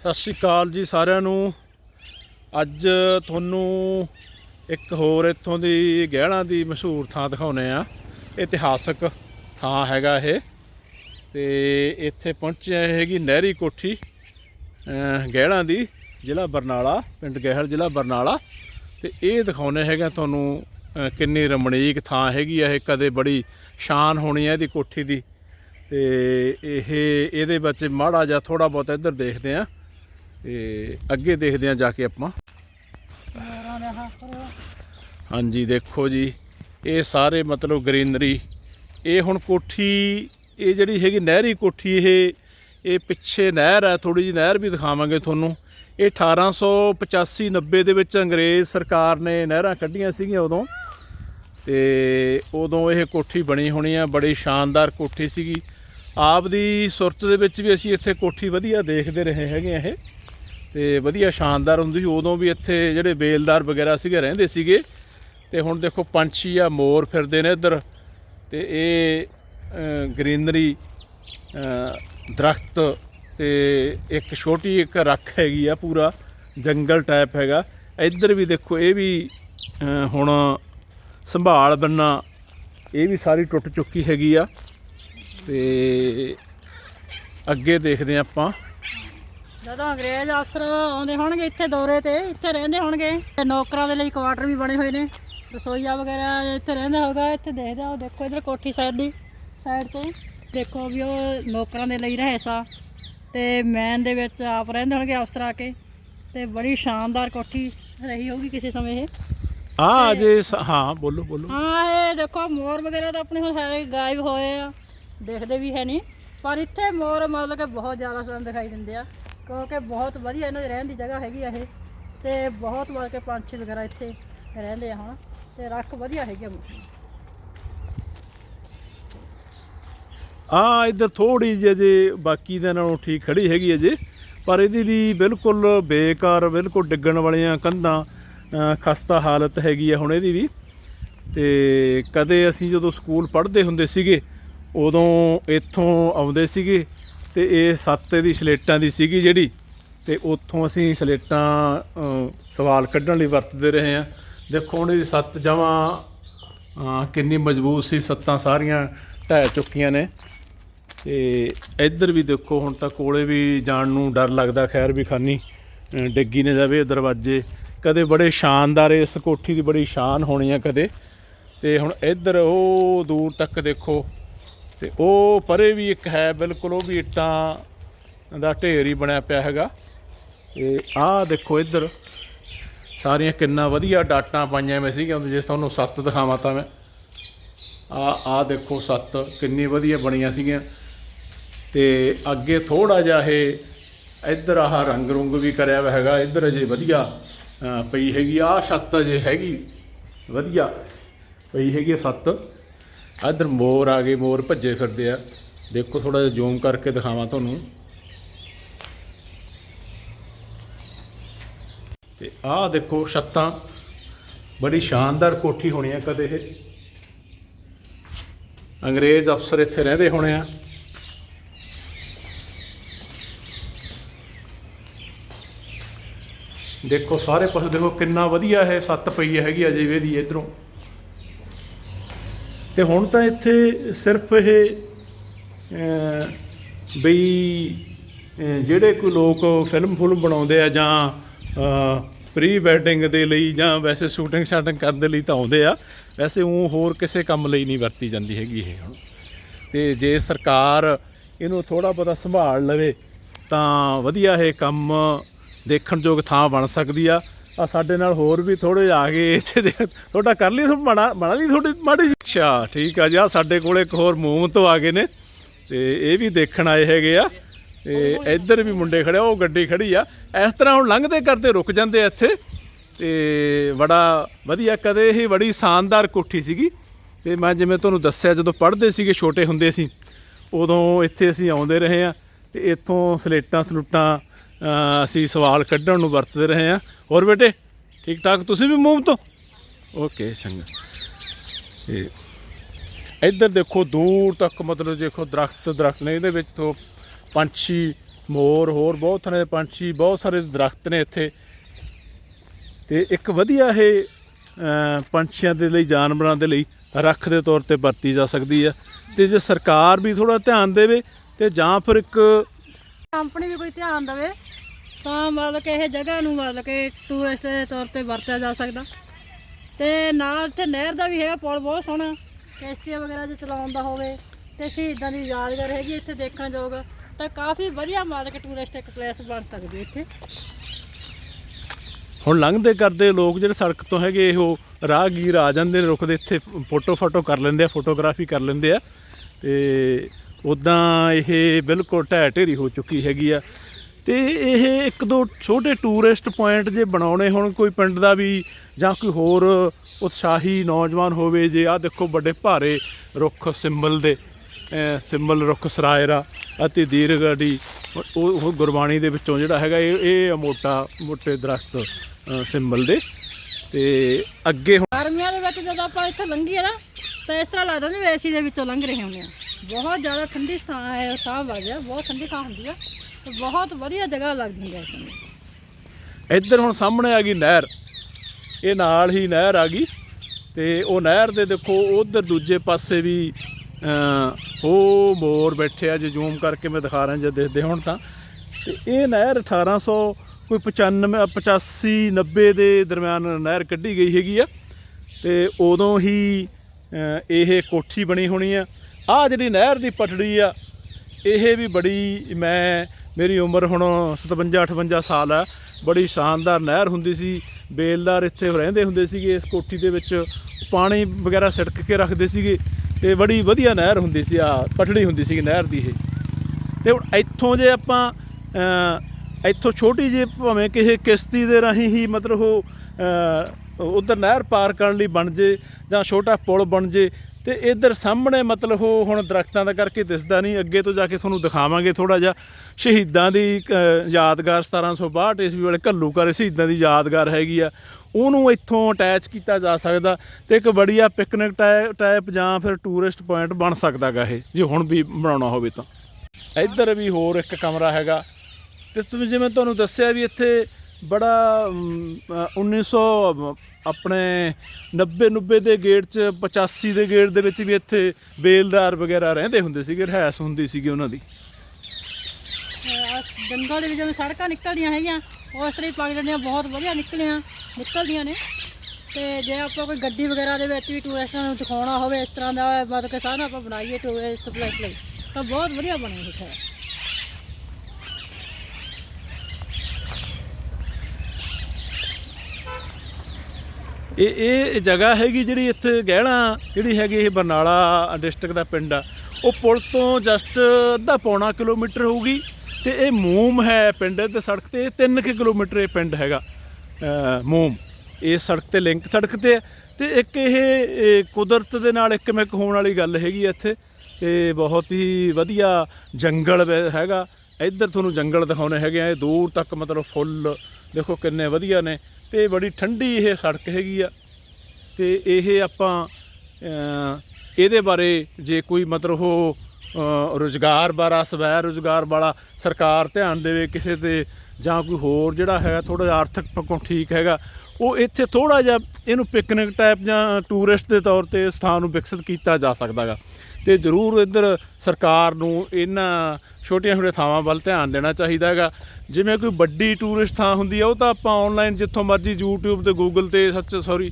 ਸਤਿ ਸ਼੍ਰੀ ਅਕਾਲ ਜੀ ਸਾਰਿਆਂ ਨੂੰ। ਅੱਜ ਤੁਹਾਨੂੰ ਇੱਕ ਹੋਰ ਇੱਥੋਂ ਦੀ ਗਹਿਣਾ ਦੀ ਮਸ਼ਹੂਰ ਥਾਂ ਦਿਖਾਉਨੇ ਆ ਇਤਿਹਾਸਕ ਥਾਂ ਹੈਗਾ ਇਹ। ਤੇ ਇੱਥੇ ਪਹੁੰਚੇ ਹੈਗੀ ਨਹਿਰੀ ਕੋਠੀ, ਅਹ, ਗਹਿਣਾ ਦੀ, ਜ਼ਿਲ੍ਹਾ ਬਰਨਾਲਾ, ਪਿੰਡ ਗਹਿਲ, ਜ਼ਿਲ੍ਹਾ ਬਰਨਾਲਾ। ਤੇ ਇਹ ਦਿਖਾਉਨੇ ਹੈਗਾ ਤੁਹਾਨੂੰ ਕਿੰਨੀ ਰਮਣੀਕ ਥਾਂ ਹੈਗੀ ਆ ਇਹ। ਕਦੇ ਬੜੀ ਸ਼ਾਨ ਹੋਣੀ ਹੈ ਇਹਦੀ ਕੋਠੀ ਦੀ। ਤੇ ਇਹ, ਇਹਦੇ ਵਿੱਚ ਮਾੜਾ ਜਿਹਾ ਥੋੜਾ ਬਹੁਤ ਇੱਧਰ ਦੇਖਦੇ ਆ ਤੇ ਅੱਗੇ ਦੇਖਦੇ ਆ ਜਾ ਕੇ ਆਪਾਂ। ਹਾਂਜੀ, ਦੇਖੋ ਜੀ, ਇਹ ਸਾਰੇ ਮਤਲਬ ਗ੍ਰੀਨਰੀ, ਇਹ ਹੁਣ ਕੋਠੀ, ਇਹ ਜਿਹੜੀ ਹੈਗੀ ਨਹਿਰੀ ਕੋਠੀ, ਇਹ ਇਹ ਪਿੱਛੇ ਨਹਿਰ ਹੈ ਥੋੜੀ ਜਿਹੀ ਨਹਿਰ ਵੀ ਦਿਖਾਵਾਂਗੇ ਤੁਹਾਨੂੰ। ਇਹ 1885 90 ਦੇ ਵਿੱਚ ਅੰਗਰੇਜ਼ ਸਰਕਾਰ ਨੇ ਨਹਿਰਾਂ ਕੱਢੀਆਂ ਸੀਗੀਆਂ ਉਦੋਂ। ਤੇ ਉਦੋਂ ਇਹ ਕੋਠੀ ਬਣੀ ਹੋਣੀ ਆ, ਬੜੀ ਸ਼ਾਨਦਾਰ ਕੋਠੀ ਸੀਗੀ। ਆਪ ਦੀ ਸੁਰਤ ਦੇ ਵਿੱਚ ਵੀ ਅਸੀਂ ਇੱਥੇ ਕੋਠੀ ਵਧੀਆ ਦੇਖਦੇ ਰਹੇ ਹੈਗੇ ਆ ਇਹ। ਤੇ ਵਧੀਆ ਸ਼ਾਨਦਾਰ ਹੁੰਦੀ ਸੀ। ਉਦੋਂ ਵੀ ਇੱਥੇ ਜਿਹੜੇ ਬੇਲਦਾਰ ਵਗੈਰਾ ਸੀਗੇ, ਰਹਿੰਦੇ ਸੀਗੇ। ਤੇ ਹੁਣ ਦੇਖੋ ਪੰਛੀ ਆ, ਮੋਰ ਫਿਰਦੇ ਨੇ ਇੱਧਰ। ਤੇ ਇਹ ਗ੍ਰੀਨਰੀ ਦਰਖਤ ਤੇ ਇੱਕ ਛੋਟੀ ਇੱਕ ਰੱਖ ਹੈਗੀ ਆ ਪੂਰਾ, ਜੰਗਲ ਟਾਈਪ ਹੈਗਾ। ਇੱਧਰ ਵੀ ਦੇਖੋ, ਇਹ ਵੀ ਹੁਣ ਸੰਭਾਲ ਬੰਨਾ, ਇਹ ਵੀ ਸਾਰੀ ਟੁੱਟ ਚੁੱਕੀ ਹੈਗੀ ਆ। ਤੇ ਅੱਗੇ ਦੇਖਦੇ ਹਾਂ ਆਪਾਂ। ਜਦੋਂ ਅੰਗਰੇਜ਼ ਅਫਸਰ ਆਉਂਦੇ ਹੋਣਗੇ ਇੱਥੇ ਦੌਰੇ ਤੇ ਇੱਥੇ ਰਹਿੰਦੇ ਹੋਣਗੇ। ਤੇ ਨੌਕਰਾਂ ਦੇ ਲਈ ਕੁਆਟਰ ਵੀ ਬਣੇ ਹੋਏ ਨੇ ਰਸੋਈਆ ਵਗੈਰਾ ਇੱਥੇ ਰਹਿੰਦਾ ਹੋਗਾ ਇੱਥੇ ਦੇਖਦੇ ਹੋ ਦੇਖੋ ਇਧਰ ਕੋਠੀ ਸਾਈਡ ਦੀ ਸਾਈਡ ਤੇ ਦੇਖੋ ਵੀ ਉਹ ਨੌਕਰਾਂ ਦੇ ਲਈ ਰਹਿਸਾ ਤੇ ਮੈਨ ਦੇ ਵਿੱਚ ਆਪ ਰਹਿੰਦੇ ਹੋਣਗੇ ਅਫਸਰ ਆ ਕੇ ਤੇ ਬੜੀ ਸ਼ਾਨਦਾਰ ਕੋਠੀ ਰਹੀ ਹੋਊਗੀ ਕਿਸੇ ਸਮੇਂ ਇਹ। ਆ ਜੇ ਸ- ਹਾਂ ਬੋਲੋ ਬੋਲੋ। ਹਾਂ ਇਹ ਦੇਖੋ ਮੋਰ ਵਗੈਰਾ ਤਾਂ ਆਪਣੇ ਹੁਣ ਹੈ ਗਾਇਬ ਹੋਏ ਆ ਦੇਖਦੇ ਵੀ ਹੈ ਨਹੀਂ। ਪਰ ਇੱਥੇ ਮੋਰ ਮਤਲਬ ਕਿ ਬਹੁਤ ਜ਼ਿਆਦਾ ਸਾਨੂੰ ਦਿਖਾਈ ਦਿੰਦੇ ਆ। ਕਿਉਂਕਿ ਬਹੁਤ ਵਧੀਆ ਇਹਨਾਂ ਦੀ ਰਹਿਣ ਦੀ ਜਗ੍ਹਾ ਹੈਗੀ ਆ ਇਹ। ਤੇ ਬਹੁਤ ਮਤਲਬ ਕਿ ਪੰਛੀ ਵਗੈਰਾ ਇੱਥੇ ਰਹਿੰਦੇ ਆ ਹੁਣ ਤੇ ਰੱਖ ਵਧੀਆ ਹੈਗੀ ਆ ਆ ਇੱਧਰ ਥੋੜੀ ਜਿਹੀ ਜੇ ਬਾਕੀ ਦੇ ਨਾਲੋਂ ਠੀਕ ਖੜੀ ਹੈਗੀ ਅਜੇ। ਪਰ ਇਹਦੀ ਵੀ ਬਿਲਕੁਲ ਬੇਕਾਰ, ਬਿਲਕੁਲ ਡਿੱਗਣ ਵਾਲੀਆਂ ਕੰਧਾਂ ਖਸਤਾ ਹਾਲਤ ਹੈਗੀ ਆ ਹੁਣ ਇਹਦੀ ਵੀ। ਤੇ ਕਦੇ ਅਸੀਂ ਜਦੋਂ ਸਕੂਲ ਪੜ੍ਹਦੇ ਹੁੰਦੇ ਸੀਗੇ, ਉਦੋਂ ਇੱਥੋਂ ਆਉਂਦੇ ਸੀਗੇ ਤੇ ਇਹ ਸੱਤ ਦੀ ਸਲੇਟਾਂ ਦੀ ਸੀਗੀ ਜਿਹੜੀ, ਤੇ ਉੱਥੋਂ ਅਸੀਂ ਸਲੇਟਾਂ ਸਵਾਲ ਕੱਢਣ ਲਈ ਵਰਤਦੇ ਰਹੇ ਆ ਦੇਖੋ, ਹੁਣ ਇਹਦੀ ਸੱਤ ਜਮਾਂ ਕਿੰਨੀ ਮਜ਼ਬੂਤ ਸੀ, ਸੱਤਾਂ ਸਾਰੀਆਂ ਢਹਿ ਚੁੱਕੀਆਂ ਨੇ। ਤੇ ਇੱਧਰ ਵੀ ਦੇਖੋ, ਹੁਣ ਤਾਂ ਕੋਲੇ ਵੀ ਜਾਣ ਨੂੰ ਡਰ ਲੱਗਦਾ, ਖੈਰ ਵੀ ਖਾਨੀ ਡਿੱਗੀ ਨੇ ਜਾਵੇ ਦਰਵਾਜ਼ੇ। ਕਦੇ ਬੜੇ ਸ਼ਾਨਦਾਰ, ਇਸ ਕੋਠੀ ਦੀ ਬੜੀ ਸ਼ਾਨ ਹੋਣੀ ਆ ਕਦੇ। ਤੇ ਹੁਣ ਇੱਧਰ ਉਹ ਦੂਰ ਤੱਕ ਦੇਖੋ ਤੇ ਉਹ ਪਰੇ ਵੀ ਇੱਕ ਹੈ, ਬਿਲਕੁਲ ਉਹ ਵੀ ਇੱਟਾਂ ਦਾ ਢੇਰ ਹੀ ਬਣਿਆ ਪਿਆ ਹੈਗਾ। ਤੇ ਆਹ ਦੇਖੋ ਇੱਧਰ, ਸਾਰੀਆਂ ਕਿੰਨਾ ਵਧੀਆ ਡਾਟਾਂ ਪਾਈਆਂ ਮੈਂ ਸੀਗੀਆਂ ਜੇ ਤੁਹਾਨੂੰ ਸੱਤ ਦਿਖਾਵਾਂ ਤਾਂ ਮੈਂ। ਆ ਆ ਦੇਖੋ ਸੱਤ, ਕਿੰਨੀ ਵਧੀਆ ਬਣੀਆਂ ਸੀਗੀਆਂ। ਤੇ ਅੱਗੇ ਥੋੜਾ ਜਿਹਾ ਇਹ ਇੱਧਰ ਆਹ ਰੰਗ ਰੁੰਗ ਵੀ ਕਰਿਆ ਹੋਇਆ ਹੈਗਾ, ਇੱਧਰ ਅਜੇ ਵਧੀਆ ਪਈ ਹੈਗੀ। ਆ ਛੱਤ ਅਜੇ ਹੈਗੀ, ਵਧੀਆ, ਪਈ ਹੈਗੀ ਸੱਤ। ਇੱਧਰ ਮੋਰ ਆ ਗਏ, ਮੋਰ ਭੱਜੇ ਫਿਰਦੇ ਆ। ਦੇਖੋ ਥੋੜਾ ਜਿਹਾ ਜ਼ੂਮ ਕਰਕੇ ਦਿਖਾਵਾਂ ਤੁਹਾਨੂੰ। ਤੇ ਆਹ ਦੇਖੋ ਛੱਤਾਂ, ਬੜੀ ਸ਼ਾਨਦਾਰ ਕੋਠੀ ਹੋਣੀ ਆ ਕਦੇ ਇਹ। ਅੰਗਰੇਜ਼ ਅਫਸਰ ਇੱਥੇ ਰਹਿੰਦੇ ਹੋਣੇ ਆ। ਦੇਖੋ ਸਾਰੇ ਪਾਸੇ ਦੇਖੋ ਕਿੰਨਾ ਵਧੀਆ ਹੈ ਸੱਤ ਪਈ ਹੈਗੀ ਅਜੇ ਵੀ ਇਹਦੀ ਇਧਰੋਂ। ਤੇ ਹੁਣ ਤਾਂ ਇੱਥੇ ਸਿਰਫ ਇਹ ਬਈ ਜਿਹੜੇ ਕੋਈ ਲੋਕ ਫਿਲਮ ਫੁਲਮ ਬਣਾਉਂਦੇ ਆ ਜਾਂ ਪ੍ਰੀ ਵੈਡਿੰਗ ਦੇ ਲਈ ਜਾਂ ਵੈਸੇ ਸ਼ੂਟਿੰਗ ਸ਼ਾਟਿੰਗ ਕਰਨ ਦੇ ਲਈ ਤਾਂ ਆਉਂਦੇ ਆ, ਵੈਸੇ ਉਹ ਹੋਰ ਕਿਸੇ ਕੰਮ ਲਈ ਨਹੀਂ ਵਰਤੀ ਜਾਂਦੀ ਹੈਗੀ ਇਹ ਹੁਣ। ਤੇ ਜੇ ਸਰਕਾਰ ਇਹਨੂੰ ਥੋੜਾ ਬਹੁਤਾ ਸੰਭਾਲ ਲਵੇ, ਤਾਂ ਵਧੀਆ ਇਹ ਕੰਮ ਦੇਖਣ ਯੋਗ ਥਾਂ ਬਣ ਸਕਦੀ ਆ। ਆ ਸਾਡੇ ਨਾਲ ਹੋਰ ਵੀ ਥੋੜੇ ਆ ਗਏ ਇੱਥੇ ਦੇ। ਤੁਹਾਡਾ ਕਰ ਲਈ ਬਣਾ ਬਣਾ ਲਈ ਤੁਹਾਡੀ ਮਾੜੀ? ਅੱਛਾ ਠੀਕ ਆ ਜੀ। ਆ ਸਾਡੇ ਕੋਲੇ ਇੱਕ ਹੋਰ ਮੂਮ ਤੋਂ ਆ ਗਏ ਨੇ। ਤੇ ਇਹ ਵੀ ਦੇਖਣ ਆਏ ਹੈਗੇ ਆ। ਤੇ ਇੱਧਰ ਵੀ ਮੁੰਡੇ ਖੜੇ ਆ, ਉਹ ਗੱਡੀ ਖੜੀ ਆ। ਇਸ ਤਰ੍ਹਾਂ ਹੁਣ ਲੰਘਦੇ ਕਰਦੇ ਰੁਕ ਜਾਂਦੇ ਇੱਥੇ। ਤੇ ਬੜਾ ਵਧੀਆ ਕਦੇ ਇਹ ਬੜੀ ਸ਼ਾਨਦਾਰ ਕੋਠੀ ਸੀਗੀ। ਤੇ ਮੈਂ ਜਿਵੇਂ ਤੁਹਾਨੂੰ ਦੱਸਿਆ ਜਦੋਂ ਪੜ੍ਹਦੇ ਸੀਗੇ ਛੋਟੇ ਹੁੰਦੇ ਸੀ ਉਦੋਂ ਇੱਥੇ ਅਸੀਂ ਆਉਂਦੇ ਰਹੇ ਆ। ਤੇ ਇੱਥੋਂ ਸਲੇਟਾਂ ਸਲੂਟਾਂ ਅਸੀਂ ਸਵਾਲ ਕੱਢਣ ਨੂੰ ਵਰਤਦੇ ਰਹੇ ਹਾਂ। ਹੋਰ ਬੇਟੇ ਠੀਕ ਠਾਕ ਤੁਸੀਂ ਵੀ ਮੂੰਹ ਤੋਂ? ਓਕੇ, ਚੰਗਾ। ਤੇ ਇੱਧਰ ਦੇਖੋ, ਦੂਰ ਤੱਕ ਮਤਲਬ ਦੇਖੋ, ਦਰਖਤ ਦਰਖਤ ਨੇ ਇਹਦੇ ਵਿੱਚ ਤੋਂ ਪੰਛੀ, ਮੋਰ, ਹੋਰ ਬਹੁਤ ਤਰ੍ਹਾਂ ਦੇ ਪੰਛੀ, ਬਹੁਤ ਸਾਰੇ ਦਰਖਤ ਨੇ ਇੱਥੇ। ਤੇ ਇੱਕ ਵਧੀਆ ਇਹ ਪੰਛੀਆਂ ਦੇ ਲਈ, ਜਾਨਵਰਾਂ ਦੇ ਲਈ ਰੱਖ ਦੇ ਤੌਰ ਤੇ ਵਰਤੀ ਜਾ ਸਕਦੀ ਆ ਤੇ ਜੇ ਸਰਕਾਰ ਵੀ ਥੋੜਾ ਧਿਆਨ ਦੇਵੇ ਤੇ ਜਾਂ ਫਿਰ ਇੱਕ ਕੰਪਨੀ ਵੀ ਕੋਈ ਧਿਆਨ ਦੇਵੇ। ਤਾਂ ਮਤਲਬ ਕਿ ਇਹ ਜਗ੍ਹਾ ਨੂੰ ਮਤਲਬ ਕਿ ਟੂਰਿਸਟ ਦੇ ਤੌਰ ਤੇ ਵਰਤਿਆ ਜਾ ਸਕਦਾ। ਤੇ ਨਾਲ ਇੱਥੇ ਨਹਿਰ ਦਾ ਵੀ ਹੈਗਾ ਪੁਲ ਬਹੁਤ ਸੋਹਣਾ। ਕਿਸ਼ਤੀਆਂ ਵਗੈਰਾ ਜੇ ਚਲਾਉਣ ਦਾ ਹੋਵੇ ਤੇ ਸ਼ਹੀਦਾਂ ਦੀ ਯਾਦਗਾਰ ਹੈਗੀ ਇੱਥੇ ਦੇਖਣ ਯੋਗ। ਤਾਂ ਕਾਫੀ ਵਧੀਆ ਮਤਲਬ ਕਿ ਟੂਰਿਸਟ ਇੱਕ ਪਲੇਸ ਬਣ ਸਕਦੀ ਇੱਥੇ। ਹੁਣ ਲੰਘਦੇ ਕਰਦੇ ਲੋਕ ਜਿਹੜੇ ਸੜਕ ਤੋਂ ਹੈਗੇ ਉਹ ਰਾਹਗੀਰ ਆ ਜਾਂਦੇ ਨੇ ਰੁਕਦੇ ਇੱਥੇ ਫੋਟੋ ਫੋਟੋ ਕਰ ਲੈਂਦੇ ਆ ਫੋਟੋਗ੍ਰਾਫੀ ਕਰ ਲੈਂਦੇ ਆ। ਤੇ ਉਦਾਂ ਇਹ ਬਿਲਕੁਲ ਢਹਿ ਢੇਰੀ ਹੋ ਚੁੱਕੀ ਹੈਗੀ ਆ। ਤੇ ਇਹ ਇੱਕ ਦੋ ਛੋਟੇ ਟੂਰਿਸਟ ਪੁਆਇੰਟ ਜੇ ਬਣਾਉਣੇ ਹੋਣ, ਕੋਈ ਪਿੰਡ ਦਾ ਵੀ ਜਾਂ ਕੋਈ ਹੋਰ ਉਤਸ਼ਾਹੀ ਨੌਜਵਾਨ ਹੋਵੇ, ਜੇ ਆਹ ਦੇਖੋ ਵੱਡੇ ਭਾਰੇ ਰੁੱਖ ਸਿੰਬਲ ਦੇ ਸਿੰਬਲ ਰੁੱਖ ਸਰਾਇਰਾ ਅਤੇ ਦੀਰਗੜੀ ਉਹ ਉਹ ਗੁਰਬਾਣੀ ਦੇ ਵਿੱਚੋਂ ਜਿਹੜਾ ਹੈਗਾ ਇਹ ਇਹ ਮੋਟਾ, ਮੋਟੇ ਦਰਖਤ ਸਿੰਬਲ ਦੇ। ਤੇ ਅੱਗੇ ਹੁਣ ਗਰਮੀਆਂ ਦੇ ਵਿੱਚ ਜਦੋਂ ਆਪਾਂ ਇੱਥੇ ਲੰਘੀਏ ਨਾ ਤਾਂ ਇਸ ਤਰ੍ਹਾਂ ਲੱਗਦਾ ਜਿਵੇਂ ਏਸੀ ਦੇ ਵਿੱਚੋਂ ਲੰਘ ਰਹੇ ਹੁੰਦੇ ਆ। ਬਹੁਤ ਜ਼ਿਆਦਾ ਠੰਡੀ ਥਾਂ ਹੈ ਸਾਹ ਵਜਿਆ ਬਹੁਤ ਠੰਡੀ ਥਾਂ ਹੁੰਦੀ ਆ ਤੇ ਬਹੁਤ ਵਧੀਆ ਜਗ੍ਹਾ ਲੱਗਦੀ ਹੈ ਇਸ ਇੱਧਰ ਹੁਣ ਸਾਹਮਣੇ ਆ ਗਈ ਨਹਿਰ ਇਹ ਨਾਲ ਹੀ ਨਹਿਰ ਆ ਗਈ ਤੇ ਉਹ ਨਹਿਰ ਦੇ ਦੇਖੋ ਉਧਰ ਦੂਜੇ ਪਾਸੇ ਵੀ ਉਹ ਮੋਰ ਬੈਠੇ ਆ ਜੇ ਜ਼ੂਮ ਕਰਕੇ ਮੈਂ ਦਿਖਾ ਰਿਹਾ ਜੇ ਦੇਖਦੇ ਹੁਣ ਤਾਂ। ਤੇ ਇਹ ਨਹਿਰ 1800 ਕੋਈ 95 85 90 ਦੇ ਦਰਮਿਆਨ ਨਹਿਰ ਕੱਢੀ ਗਈ ਹੈਗੀ ਆ। ਤੇ ਉਦੋਂ ਹੀ ਇਹ ਕੋਠੀ ਬਣੀ ਹੋਣੀ ਆ। ਆ ਜਿਹੜੀ ਨਹਿਰ ਦੀ ਪਟੜੀ ਆ, ਇਹ ਵੀ ਬੜੀ, ਮੈਂ, ਮੇਰੀ ਉਮਰ ਹੁਣ 57 58 ਸਾਲ ਆ। ਬੜੀ ਸ਼ਾਨਦਾਰ ਨਹਿਰ ਹੁੰਦੀ ਸੀ। ਬੇਲਦਾਰ ਇੱਥੇ ਰਹਿੰਦੇ ਹੁੰਦੇ ਸੀਗੇ। ਇਸ ਕੋਠੀ ਦੇ ਵਿੱਚ ਪਾਣੀ ਵਗੈਰਾ ਸਿੜਕ ਕੇ ਰੱਖਦੇ ਸੀਗੇ। ਤੇ ਬੜੀ ਵਧੀਆ ਨਹਿਰ ਹੁੰਦੀ ਸੀ। ਆ ਪਟੜੀ ਹੁੰਦੀ ਸੀ ਨਹਿਰ ਦੀ ਇਹ। ਤੇ ਹੁਣ ਇੱਥੋਂ ਜੇ ਆਪਾਂ ਇੱਥੋਂ ਛੋਟੀ ਜਿਹੀ ਭਾਵੇਂ ਕਿਸੇ ਕਿਸ਼ਤੀ ਦੇ ਰਾਹੀਂ ਹੀ ਮਤਲਬ ਉਹ ਉਧਰ ਨਹਿਰ ਪਾਰ ਕਰਨ ਲਈ ਬਣ ਜੇ ਜਾਂ ਛੋਟਾ ਪੁਲ ਬਣ ਜੇ ਤੇ ਇਧਰ ਸਾਹਮਣੇ ਮਤਲਬ ਉਹ ਹੁਣ ਦਰਖਤਾਂ ਦਾ ਕਰਕੇ ਦਿਸਦਾ ਨਹੀਂ ਅੱਗੇ ਤੋਂ ਜਾ ਕੇ ਤੁਹਾਨੂੰ ਦਿਖਾਵਾਂਗੇ ਥੋੜਾ ਜਿਹਾ। ਸ਼ਹੀਦਾਂ ਦੀ ਅ, ਯਾਦਗਾਰ 1762 ਈਸਵੀ ਵਾਲੇ ਘੱਲੂਕਾਰੇ ਸ਼ਹੀਦਾਂ ਦੀ ਯਾਦਗਾਰ ਹੈਗੀ ਆ। ਉਹਨੂੰ ਇੱਥੋਂ ਅਟੈਚ ਕੀਤਾ ਜਾ ਸਕਦਾ ਤੇ ਇੱਕ ਬੜੀਆ ਪਿਕਨਿਕ ਟਾਈਪ ਜਾਂ ਫਿਰ ਟੂਰਿਸਟ ਪੁਆਇੰਟ ਬਣ ਸਕਦਾਗਾ ਇਹ ਜੇ ਹੁਣ ਵੀ ਬਣਾਉਣਾ ਹੋਵੇ ਤਾਂ। ਇੱਧਰ ਵੀ ਹੋਰ ਇੱਕ ਕਮਰਾ ਹੈਗਾ। ਤੇ ਤੁਸੀਂ ਜਿਵੇਂ ਤੁਹਾਨੂੰ ਦੱਸਿਆ ਵੀ ਇੱਥੇ ਬੜਾ 1900 ਆਪਣੇ 90 90 ਦੇ ਗੇਟ 'ਚ 85 ਦੇ ਗੇਟ ਦੇ ਵਿੱਚ ਵੀ ਇੱਥੇ ਬੇਲਦਾਰ ਵਗੈਰਾ ਰਹਿੰਦੇ ਹੁੰਦੇ ਸੀਗੇ ਰਹਿਸ ਹੁੰਦੀ ਸੀਗੀ ਉਹਨਾਂ ਦੀ। ਜੰਗਲ ਦੇ ਵਿੱਚ ਜਦੋਂ ਸੜਕਾਂ ਨਿਕਲਦੀਆਂ ਹੈਗੀਆਂ, ਉਸ ਤਰ੍ਹਾਂ ਹੀ ਪਲਾਗੜੀਆਂ ਬਹੁਤ ਵਧੀਆ ਨਿਕਲੀਆਂ, ਨਿਕਲਦੀਆਂ ਨੇ। ਤੇ ਜੇ ਆਪਾਂ ਕੋਈ ਗੱਡੀ ਵਗੈਰਾ ਦੇ ਵਿੱਚ ਵੀ ਟੂਰਿਸਟਾਂ ਨੂੰ ਦਿਖਾਉਣਾ ਹੋਵੇ, ਇਸ ਤਰ੍ਹਾਂ ਦਾ ਮਤਲਬ ਕਿ ਸਾਰਾ ਆਪਾਂ ਬਣਾਈਏ ਟੂਰਿਸਟ ਪਲੇਸ ਲਈ, ਤਾਂ ਬਹੁਤ ਵਧੀਆ ਬਣਿਆ ਹੋਇਆ ਹੈ ਇਹ ਇਹ ਜਗ੍ਹਾ ਹੈਗੀ ਜਿਹੜੀ ਇੱਥੇ ਗਹਿਣਾ ਜਿਹੜੀ ਹੈਗੀ ਇਹ ਬਰਨਾਲਾ ਡਿਸਟ੍ਰਿਕਟ ਦਾ ਪਿੰਡ ਆ। ਉਹ ਪੁਲ ਤੋਂ ਜਸਟ ਅੱਧਾ ਪੌਣਾ ਕਿਲੋਮੀਟਰ ਹੋਊਗੀ ਤੇ ਇਹ ਮੂਮ ਹੈ ਪਿੰਡ ਤੇ ਸੜਕ ਤੇ 3 ਕਿਲੋਮੀਟਰ ਇਹ ਪਿੰਡ ਹੈਗਾ ਅ, ਮੂਮ। ਇਹ ਸੜਕ ਤੇ ਲਿੰਕ ਸੜਕ ਤੇ ਹੈ ਤੇ ਇੱਕ ਇਹ ਕੁਦਰਤ ਦੇ ਨਾਲ ਇੱਕ ਮਿਕ ਹੋਣ ਵਾਲੀ ਗੱਲ ਹੈਗੀ ਇੱਥੇ ਤੇ ਬਹੁਤ ਹੀ ਵਧੀਆ ਜੰਗਲ ਹੈਗਾ। ਇੱਧਰ ਤੁਹਾਨੂੰ ਜੰਗਲ ਦਿਖਾਉਣੇ ਹੈਗੇ ਆ ਇਹ ਦੂਰ ਤੱਕ ਮਤਲਬ ਫੁੱਲ ਦੇਖੋ ਕਿੰਨੇ ਵਧੀਆ ਨੇ। ਤੇ ਬੜੀ ਠੰਡੀ ਇਹ ਸੜਕ ਹੈਗੀ ਆ। ਤੇ ਇਹ ਆਪਾਂ ਇਹਦੇ ਬਾਰੇ ਜੇ ਕੋਈ ਮਤਲਬ ਉਹ ਅ, ਰੁਜ਼ਗਾਰ ਵਾਲਾ ਸਵੈ ਰੁਜ਼ਗਾਰ ਵਾਲਾ ਸਰਕਾਰ ਧਿਆਨ ਦੇਵੇ ਕਿਸੇ ਤੇ ਜਾਂ ਕੋਈ ਹੋਰ ਜਿਹੜਾ ਹੈਗਾ ਥੋੜਾ ਜਿਹਾ ਆਰਥਿਕ ਪੱਖੋਂ ਠੀਕ ਹੈਗਾ ਉਹ ਇੱਥੇ ਥੋੜਾ ਜਿਹਾ ਇਹਨੂੰ ਪਿਕਨਿਕ ਟਾਈਪ ਜਾਂ ਟੂਰਿਸਟ ਦੇ ਤੌਰ ਤੇ ਸਥਾਨ ਨੂੰ ਵਿਕਸਿਤ ਕੀਤਾ ਜਾ ਸਕਦਾਗਾ ਤੇ ਜ਼ਰੂਰ ਇੱਧਰ ਸਰਕਾਰ ਨੂੰ ਇਹਨਾਂ ਛੋਟੀਆਂ ਛੋਟੀਆਂ ਥਾਵਾਂ ਵੱਲ ਧਿਆਨ ਦੇਣਾ ਚਾਹੀਦਾ ਹੈਗਾ। ਜਿਵੇਂ ਕੋਈ ਵੱਡੀ ਟੂਰਿਸਟ ਥਾਂ ਹੁੰਦੀ ਆ, ਉਹ ਤਾਂ ਆਪਾਂ ਆਨਲਾਈਨ ਜਿੱਥੋਂ ਮਰਜ਼ੀ YouTube ਤੇ Google ਤੇ ਸੱਚ ਸੌਰੀ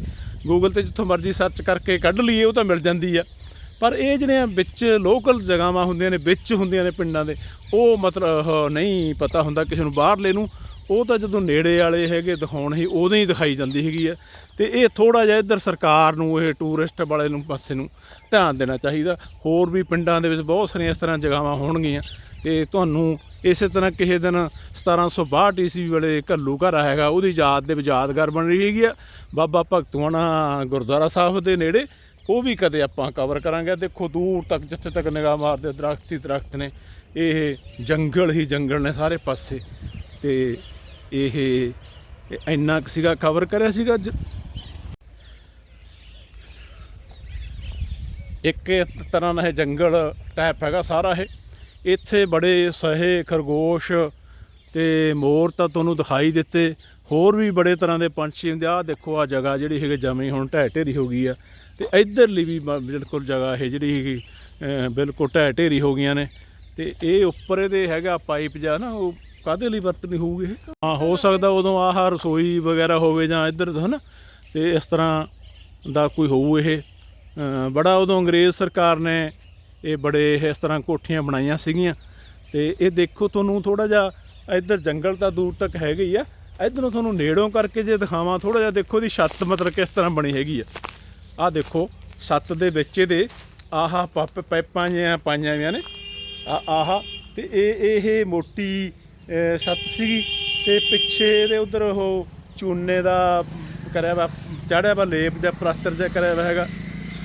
Google ਤੇ ਜਿੱਥੋਂ ਮਰਜ਼ੀ ਸਰਚ ਕਰਕੇ ਕੱਢ ਲਈਏ, ਉਹ ਤਾਂ ਮਿਲ ਜਾਂਦੀ ਆ। ਪਰ ਇਹ ਜਿਹੜੀਆਂ ਵਿੱਚ ਲੋਕਲ ਜਗ੍ਹਾਵਾਂ ਹੁੰਦੀਆਂ ਨੇ, ਵਿੱਚ ਹੁੰਦੀਆਂ ਨੇ ਪਿੰਡਾਂ ਦੇ, ਉਹ ਮਤਲਬ ਨਹੀਂ ਪਤਾ ਹੁੰਦਾ ਕਿਸੇ ਨੂੰ ਬਾਹਰਲੇ ਨੂੰ। ਉਹ ਤਾਂ ਜਦੋਂ ਨੇੜੇ ਵਾਲੇ ਹੈਗੇ ਦਿਖਾਉਣ ਹੀ ਉਦੋਂ ਹੀ ਦਿਖਾਈ ਜਾਂਦੀ ਹੈਗੀ ਆ। ਤੇ ਇਹ ਥੋੜਾ ਜਿਹਾ ਇੱਧਰ ਸਰਕਾਰ ਨੂੰ, ਇਹ ਟੂਰਿਸਟ ਵਾਲੇ ਨੂੰ, ਪਾਸੇ ਨੂੰ ਧਿਆਨ ਦੇਣਾ ਚਾਹੀਦਾ। ਹੋਰ ਵੀ ਪਿੰਡਾਂ ਦੇ ਵਿੱਚ ਬਹੁਤ ਸਾਰੀਆਂ ਇਸ ਤਰ੍ਹਾਂ ਜਗ੍ਹਾਵਾਂ ਹੋਣਗੀਆਂ। ਤੇ ਤੁਹਾਨੂੰ ਇਸੇ ਤਰ੍ਹਾਂ ਕਿਸੇ ਦਿਨ 1762 ਈਸਵੀ ਵੇਲੇ ਘੱਲੂ ਘਰ ਹੈਗਾ, ਉਹਦੀ ਯਾਦ ਦੇ ਵਿੱਚ ਯਾਦਗਾਰ ਬਣ ਰਹੀ ਹੈਗੀ ਆ। ਬਾਬਾ ਭਗਤੂਆਣਾ ਗੁਰਦੁਆਰਾ ਸਾਹਿਬ ਦੇ ਨੇੜੇ, ਉਹ ਵੀ ਕਦੇ ਆਪਾਂ ਕਵਰ ਕਰਾਂਗੇ। ਦੇਖੋ ਦੂਰ ਤੱਕ, ਜਿੱਥੇ ਤੱਕ ਨਿਗਾਹ ਮਾਰਦੇ ਦਰਖਤ ਹੀ ਦਰਖਤ ਨੇ। ਇਹ ਜੰਗਲ ਹੀ ਜੰਗਲ ਨੇ ਸਾਰੇ ਪਾਸੇ। ਤੇ ਇਹ ਇੰਨਾ ਕੁ ਸੀਗਾ ਕਵਰ ਕਰਿਆ ਸੀਗਾ ਜ- ਇੱਕ ਤਰ੍ਹਾਂ ਦਾ ਇਹ ਜੰਗਲ ਟਾਈਪ ਹੈਗਾ ਸਾਰਾ ਇਹ। ਇੱਥੇ ਬੜੇ ਸਹੇ ਖਰਗੋਸ਼ ਤੇ ਮੋਰ ਤਾਂ ਤੁਹਾਨੂੰ ਦਿਖਾਈ ਦਿੱਤੇ। ਹੋਰ ਵੀ ਬੜੇ ਤਰ੍ਹਾਂ ਦੇ ਪੰਛੀ ਹੁੰਦੇ ਆ। ਦੇਖੋ ਆ ਜਗ੍ਹਾ ਜਿਹੜੀ ਹੈਗੀ ਜਮੀ ਹੁਣ ਢਹਿ ਢੇਰੀ ਹੋ ਗਈ ਆ। ਤੇ ਇਧਰਲੀ ਵੀ ਬ- ਬਿਲਕੁਲ ਜਗ੍ਹਾ ਇਹ ਜਿਹੜੀ ਹੈਗੀ ਬਿਲਕੁਲ ਢਹਿ ਢੇਰੀ ਹੋ ਗਈਆਂ ਨੇ। ਤੇ ਇਹ ਉੱਪਰ ਇਹਦੇ ਹੈਗਾ ਪਾਈਪ ਜਾਂ ਨਾ, ਉਹ ਕਾਦੇ ਲਈ ਵਰਤਣੀ ਹੋਊਗੀ ਇਹ? ਹਾਂ, ਹੋ ਸਕਦਾ ਉਦੋਂ ਆਹ ਰਸੋਈ ਵਗੈਰਾ ਹੋਵੇ ਜਾਂ ਇੱਧਰ, ਹਨਾ? ਤੇ ਇਸ ਤਰ੍ਹਾਂ ਦਾ ਕੋਈ ਹੋਊ ਇਹ। ਬੜਾ ਉਦੋਂ ਅੰਗਰੇਜ਼ ਸਰਕਾਰ ਨੇ ਇਹ ਬੜੇ ਇਸ ਤਰ੍ਹਾਂ ਕੋਠੀਆਂ ਬਣਾਈਆਂ ਸੀਗੀਆਂ। ਤੇ ਇਹ ਦੇਖੋ ਤੁਹਾਨੂੰ ਥੋੜਾ ਜਿਹਾ ਇੱਧਰ ਜੰਗਲ ਤਾਂ ਦੂਰ ਤੱਕ ਹੈਗਾ ਹੀ ਆ। ਇੱਧਰੋਂ ਤੁਹਾਨੂੰ ਨੇੜੋਂ ਕਰਕੇ ਜੇ ਦਿਖਾਵਾਂ ਥੋੜਾ ਜਿਹਾ ਦੇਖੋ ਦੀ ਛੱਤ ਮਤਲਬ ਕਿਸ ਤਰ੍ਹਾਂ ਬਣੀ ਹੈਗੀ ਆ। ਆਹ ਦੇਖੋ, ਛੱਤ ਦੇ ਵਿੱਚ ਇਹਦੇ ਆਹਾ ਪੱਪ ਪਾਈਪਾਂ ਜਿਹੀਆਂ ਪਾਈਆਂ ਹੋਈਆਂ ਨੇ। ਆਹਾ ਆਹ ਤੇ ਇਹ ਇਹ ਮੋਟੀ ਛੱਤ ਸੀਗੀ ਤੇ ਪਿੱਛੇ ਇਹਦੇ ਉਧਰ ਉਹ ਚੂਨੇ ਦਾ ਕਰਿਆ ਵਾ ਚੜਿਆ ਵਾ ਲੇਪ ਜਾਂ ਪਲਾਸਟਰ ਜਿਹਾ ਕਰਿਆ ਵਾ ਹੈਗਾ।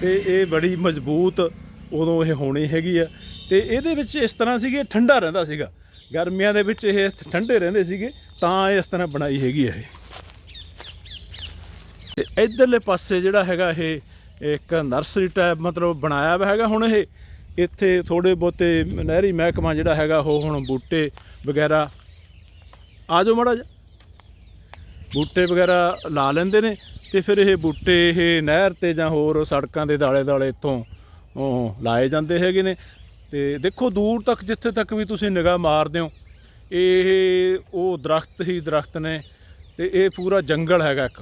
ਤੇ ਇਹ ਬੜੀ ਮਜ਼ਬੂਤ ਉਦੋਂ ਇਹ ਹੋਣੀ ਹੈਗੀ ਆ। ਤੇ ਇਹਦੇ ਵਿੱਚ ਇਸ ਤਰ੍ਹਾਂ ਸੀਗੇ ਠੰਡਾ ਰਹਿੰਦਾ ਸੀਗਾ। ਗਰਮੀਆਂ ਦੇ ਵਿੱਚ ਇਹ ਠੰਡੇ ਰਹਿੰਦੇ ਸੀਗੇ, ਤਾਂ ਇਹ ਇਸ ਤਰ੍ਹਾਂ ਬਣਾਈ ਹੈਗੀ ਆ ਇਹ। ਤੇ ਇਧਰਲੇ ਪਾਸੇ ਜਿਹੜਾ ਹੈਗਾ ਇਹ ਇੱਕ ਨਰਸਰੀ ਟਾਈਪ ਮਤਲਬ ਬਣਾਇਆ ਹੋਇਆ ਹੈਗਾ ਹੁਣ ਇਹ। ਇੱਥੇ ਥੋੜੇ ਬਹੁਤੇ ਨਹਿਰੀ ਮਹਿਕਮਾ ਜਿਹੜਾ ਹੈਗਾ ਉਹ ਹੁਣ ਬੂਟੇ ਵਗੈਰਾ, ਆ ਜਾਓ ਮੜਾ ਬੂਟੇ ਵਗੈਰਾ ਲਾ ਲੈਂਦੇ ਨੇ ਤੇ ਫਿਰ ਇਹ ਬੂਟੇ ਇਹ ਨਹਿਰ ਤੇ ਜਾਂ ਹੋਰ ਸੜਕਾਂ ਦੇ ਦਾਲੇ ਦਾਲੇ ਇੱਥੋਂ ਉਹ ਲਾਏ ਜਾਂਦੇ ਹੈਗੇ ਨੇ। ਤੇ ਦੇਖੋ ਦੂਰ ਤੱਕ ਜਿੱਥੇ ਤੱਕ ਵੀ ਤੁਸੀਂ ਨਿਗਾਹ ਮਾਰਦੇ ਹੋ, ਇਹ ਉਹ ਦਰਖਤ ਹੀ ਦਰਖਤ ਨੇ ਤੇ ਇਹ ਪੂਰਾ ਜੰਗਲ ਹੈਗਾ ਇੱਕ।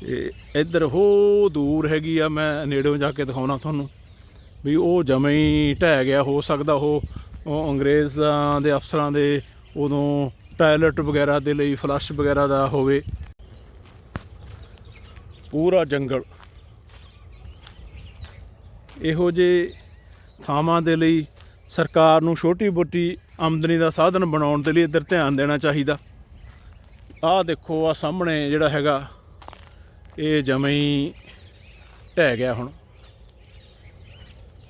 ਤੇ ਇੱਧਰ ਹੋ ਦੂਰ ਹੈਗੀ ਆ, ਮੈਂ ਨੇੜਿਓਂ ਜਾ ਕੇ ਦਿਖਾਉਣਾ ਤੁਹਾਨੂੰ ਵੀ ਉਹ ਜਮੇ ਹੀ ਢਹਿ ਗਿਆ, ਹੋ ਸਕਦਾ ਉਹ ਉਹ ਅੰਗਰੇਜ਼ਾਂ ਦੇ ਅਫਸਰਾਂ ਦੇ ਉਦੋਂ ਟਾਇਲਟ ਵਗੈਰਾ ਦੇ ਲਈ ਫਲੱਸ਼ ਵਗੈਰਾ ਦਾ ਹੋਵੇ। ਪੂਰਾ ਜੰਗਲ। ਇਹੋ ਜੇ ਥਾਵਾਂ ਦੇ ਲਈ ਸਰਕਾਰ ਨੂੰ ਛੋਟੀ ਮੋਟੀ ਆਮਦਨੀ ਦਾ ਸਾਧਨ ਬਣਾਉਣ ਦੇ ਲਈ ਇੱਧਰ ਧਿਆਨ ਦੇਣਾ ਚਾਹੀਦਾ। ਆਹ ਦੇਖੋ ਆ ਸਾਹਮਣੇ ਜਿਹੜਾ ਹੈਗਾ ਇਹ ਜਮੇ ਹੀ ਢਹਿ ਗਿਆ ਹੁਣ।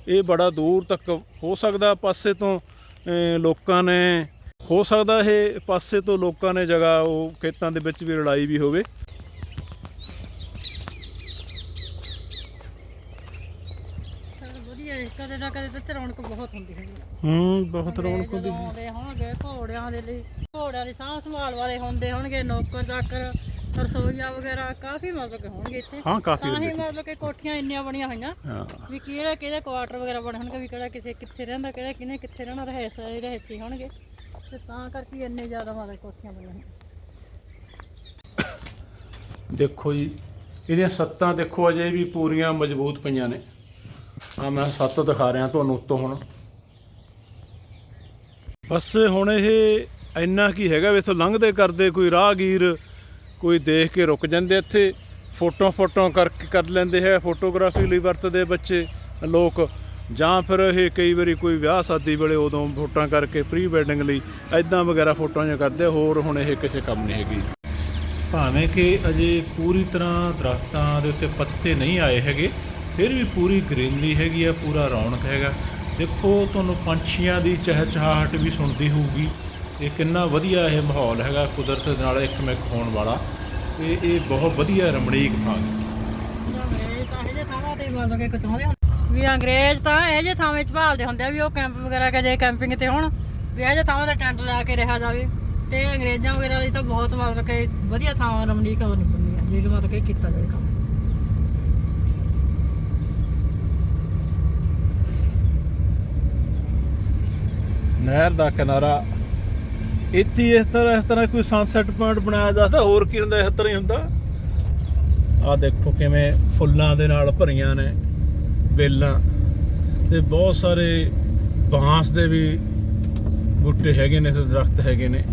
ਇਹ ਬੜਾ ਦੂਰ ਤੱਕ ਹੋ ਸਕਦਾ ਪਾਸੇ ਤੋਂ ਲੋਕਾਂ ਨੇ ਹੋ ਸਕਦਾ ਇਹ ਪਾਸੇ ਤੋਂ ਲੋਕਾਂ ਨੇ ਜਗ੍ਹਾ ਉਹ ਖੇਤਾਂ ਦੇ ਵਿੱਚ ਵੀ ਲੜਾਈ ਵੀ ਹੋਵੇ। ਕਦੇ ਨਾ ਕਦੇ ਤੇ ਰੌਣਕ ਬਹੁਤ ਹੁੰਦੀ ਹੈ ਹੂੰ ਬਹੁਤ ਰੌਣਕ ਹੁੰਦੀ। ਹੈ ਆਉਂਦੇ ਹੋਣਗੇ ਘੋੜਿਆਂ ਦੇ ਲਈ ਘੋੜਿਆਂ ਦੀ ਸਾਂਭ ਸੰਭਾਲ ਵਾਲੇ ਹੁੰਦੇ ਹੋਣਗੇ ਨੌਕਰ ਚਾਕਰ ਰਸੋਈਆਂ ਵਗੈਰਾ ਕਾਫੀ ਮਤਲਬ ਕਿ ਹੋਣਗੇ ਇੱਥੇ। ਹਾਂ ਕਾਫੀ ਤਾਂ ਹੀ। ਮਤਲਬ ਕਿ ਕੋਠੀਆਂ ਇੰਨੀਆਂ ਬਣੀਆਂ ਹੋਈਆਂ ਹਾਂ। ਵੀ ਕਿਹੜੇ ਕਿਹਦੇ ਕੁਆਟਰ ਵਗੈਰਾ ਬਣੇ ਹੋਣਗੇ ਵੀ ਕਿਹੜਾ ਕਿਸੇ ਕਿੱਥੇ ਰਹਿੰਦਾ ਕਿਹੜਾ ਕਿਨੇ ਕਿੱਥੇ ਰਹਿਣਾ ਰਹਿਸ ਰਹਿਸੀ ਹੋਣਗੇ। ਤੇ ਤਾਂ ਕਰਕੇ ਇੰਨੇ ਜ਼ਿਆਦਾ ਮਤਲਬ ਕੋਠੀਆਂ ਬਣੀਆਂ ਹੋਈਆਂ। ਦੇਖੋ ਜੀ ਇਹਦੀਆਂ ਸੱਤਾਂ ਦੇਖੋ ਅਜੇ ਵੀ ਪੂਰੀਆਂ ਮਜ਼ਬੂਤ ਪਈਆਂ ਨੇ। ਆ ਮੈਂ ਸੱਤ ਦਿਖਾ ਰਿਹਾ ਤੁਹਾਨੂੰ ਉੱਤੋਂ ਹੁਣ। ਬਸ ਹੁਣ ਇਹ ਇੰਨਾ ਕੀ ਹੈਗਾ ਵੀ ਇੱਥੋਂ ਲੰਘਦੇ ਕਰਦੇ ਕੋਈ ਰਾਹਗੀਰ ਕੋਈ ਦੇਖ ਕੇ ਰੁਕ ਜਾਂਦੇ ਇੱਥੇ ਫੋਟੋ ਫੋਟੋ ਕਰਕੇ ਕਰ ਲੈਂਦੇ ਹੈ, ਫੋਟੋਗ੍ਰਾਫੀ ਲਈ ਵਰਤਦੇ ਬੱਚੇ, ਲੋਕ। ਜਾਂ ਫਿਰ ਇਹ ਕਈ ਵਾਰੀ ਕੋਈ ਵਿਆਹ ਸ਼ਾਦੀ ਵੇਲੇ ਉਦੋਂ ਫੋਟੋਆਂ ਕਰਕੇ ਪ੍ਰੀ ਵੈਡਿੰਗ ਲਈ ਐਦਾਂ ਵਗੈਰਾ ਫੋਟੋਆਂ ਜਿਹਾ ਕਰਦੇ, ਹੋਰ ਹੁਣ ਇਹ ਕਿਸੇ ਕੰਮ ਨਹੀਂ ਹੈਗੀ। ਭਾਵੇਂ ਕਿ ਅਜੇ ਪੂਰੀ ਤਰ੍ਹਾਂ ਦਰਖਤਾਂ ਦੇ ਉੱਤੇ ਪੱਤੇ ਨਹੀਂ ਆਏ ਹੈਗੇ, ਫਿਰ ਵੀ ਪੂਰੀ ਗ੍ਰੀਨਰੀ ਹੈਗੀ ਆ, ਪੂਰਾ ਰੌਣਕ ਹੈਗਾ। ਦੇਖੋ, ਤੁਹਾਨੂੰ ਪੰਛੀਆਂ ਦੀ ਚਹਿਚਹਾਹਟ ਵੀ ਸੁਣਦੀ ਹੋਊਗੀ। ਇਹ ਕਿੰਨਾ ਵਧੀਆ ਇਹ ਮਾਹੌਲ ਹੈਗਾ ਕੁਦਰਤ ਦੇ ਨਾਲ ਇੱਕਮਿਕ ਹੋਣ ਵਾਲਾ। ਤੇ ਇਹ ਬਹੁਤ ਵਧੀਆ ਰਮਣੀਕ ਥਾਂ ਹੈ। ਵੀ ਅੰਗਰੇਜ਼ ਤਾਂ ਇਹੋ ਜਿਹੇ ਥਾਵਾਂ 'ਚ ਭਾਲਦੇ ਹੁੰਦੇ ਆ ਵੀ ਉਹ ਕੈਂਪ ਵਗੈਰਾ ਕਦੇ ਕੈਂਪਿੰਗ ਤੇ ਹੋਣ ਵੀ ਇਹੋ ਜਿਹੇ ਥਾਵਾਂ ਤੇ ਟੈਂਟ ਲਾ ਕੇ ਰਿਹਾ ਜਾਵੇ। ਤੇ ਅੰਗਰੇਜ਼ਾਂ ਵਗੈਰਾ ਲਈ ਤਾਂ ਬਹੁਤ ਮਤਲਬ ਕਿ ਵਧੀਆ ਥਾਵਾਂ ਰਮਣੀਕ ਹੋ ਨਿਕਲਦੀਆਂ ਜੇ ਮਤਲਬ ਕਿ ਕੀਤਾ ਜਾਵੇ ਕੰਮ। ਨਹਿਰ ਦਾ ਕਿਨਾਰਾ ਇੱਥੇ ਇਸ ਤਰ੍ਹਾਂ ਇਸ ਤਰ੍ਹਾਂ ਕੋਈ ਸਨਸੈਟ ਪੁਆਇੰਟ ਬਣਾਇਆ ਜਾਂਦਾ, ਹੋਰ ਕੀ ਹੁੰਦਾ, ਇਸ ਤਰ੍ਹਾਂ ਹੀ ਹੁੰਦਾ। ਆ ਦੇਖੋ ਕਿਵੇਂ ਫੁੱਲਾਂ ਦੇ ਨਾਲ ਭਰੀਆਂ ਨੇ, ਬੇਲਾਂ। ਤੇ ਬਹੁਤ ਸਾਰੇ ਬਾਂਸ ਦੇ ਵੀ ਬੂਟੇ ਹੈਗੇ ਨੇ, ਤੇ ਦਰਖਤ ਹੈਗੇ ਨੇ।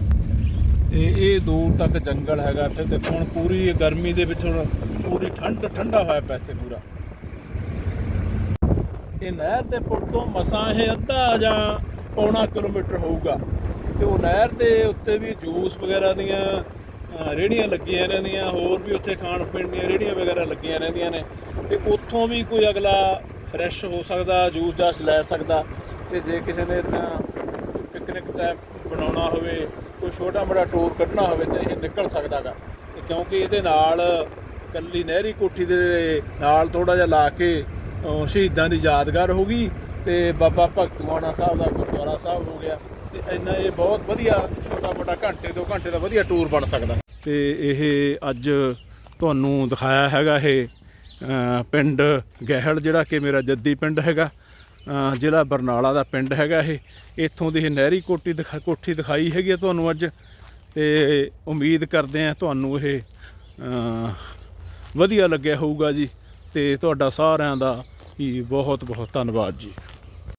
ਇਹ ਇਹ ਦੂਰ ਤੱਕ ਜੰਗਲ ਹੈਗਾ ਇੱਥੇ। ਦੇਖੋ ਹੁਣ ਪੂਰੀ ਗਰਮੀ ਦੇ ਵਿੱਚ ਹੁਣ ਪੂਰੀ ਠੰਡ ਠੰਡਾ ਹੋਇਆ ਪਿਆ ਇੱਥੇ ਪੂਰਾ। ਇਹ ਨਹਿਰ ਦੇ ਪੁਲ ਤੋਂ ਮਸਾਂ ਇਹ ਅੱਧਾ ਜਾਂ ਪੌਣਾ ਕਿਲੋਮੀਟਰ ਹੋਊਗਾ। ਤੇ ਉਹ ਨਹਿਰ ਦੇ ਉੱਤੇ ਵੀ ਜੂਸ ਵਗੈਰਾ ਦੀਆਂ ਅ, ਰੇਹੜੀਆਂ ਲੱਗੀਆਂ ਰਹਿੰਦੀਆਂ ਹੋਰ ਵੀ ਉੱਥੇ ਖਾਣ ਪੀਣ ਦੀਆਂ ਰੇਹੜੀਆਂ ਵਗੈਰਾ ਲੱਗੀਆਂ ਰਹਿੰਦੀਆਂ ਨੇ। ਤੇ ਉੱਥੋਂ ਵੀ ਕੋਈ ਅਗਲਾ ਫਰੈਸ਼ ਹੋ ਸਕਦਾ ਜੂਸ ਜਾਸ ਲੈ ਸਕਦਾ। ਤੇ ਜੇ ਕਿਸੇ ਨੇ ਤਾਂ ਪਿਕਨਿਕ ਟਾਈਮ ਬਣਾਉਣਾ ਹੋਵੇ ਕੋਈ ਛੋਟਾ ਮੋਟਾ ਟੂਰ ਕੱਢਣਾ ਹੋਵੇ ਤਾਂ ਇਹ ਨਿਕਲ ਸਕਦਾਗਾ ਤੇ ਕਿਉਂਕਿ ਇਹਦੇ ਨਾਲ ਕੱਲੀ ਨਹਿਰੀ ਕੋਠੀ ਦੇ ਨਾਲ ਥੋੜਾ ਜਿਹਾ ਲਾ ਕੇ ਸ਼ਹੀਦਾਂ ਦੀ ਯਾਦਗਾਰ ਹੋ ਗਈ। ਤੇ ਬਾਬਾ ਭਗਤੂਆਣਾ ਸਾਹਿਬ ਦਾ ਗੁਰਦੁਆਰਾ ਸਾਹਿਬ ਹੋ ਗਿਆ। ਤੇ ਇੰਨਾ ਇਹ ਬਹੁਤ ਵਧੀਆ ਛੋਟਾ ਮੋਟਾ ਘੰਟੇ ਦੋ ਘੰਟੇ ਦਾ ਵਧੀਆ ਟੂਰ ਬਣ ਸਕਦਾ। ਤੇ ਇਹ ਅੱਜ ਤੁਹਾਨੂੰ ਦਿਖਾਇਆ ਹੈਗਾ ਇਹ ਪਿੰਡ ਗਹਿਲ, ਜਿਹੜਾ ਕਿ ਮੇਰਾ ਜੱਦੀ ਪਿੰਡ ਹੈਗਾ। ਜ਼ਿਲ੍ਹਾ ਬਰਨਾਲਾ ਦਾ ਪਿੰਡ ਹੈਗਾ ਇਹ। ਇੱਥੋਂ ਦੀ ਇਹ ਨਹਿਰੀ ਕੋਟੀ ਦਿਖਾ, ਕੋਠੀ ਦਿਖਾਈ ਹੈਗੀ ਆ ਤੁਹਾਨੂੰ ਅੱਜ। ਤੇ ਉਮੀਦ ਕਰਦੇ ਆ ਤੁਹਾਨੂੰ ਇਹ ਵਧੀਆ ਲੱਗਿਆ ਹੋਊਗਾ ਜੀ। ਤੇ ਤੁਹਾਡਾ ਸਾਰਿਆਂ ਦਾ ਹੀ ਬਹੁਤ ਬਹੁਤ ਧੰਨਵਾਦ ਜੀ।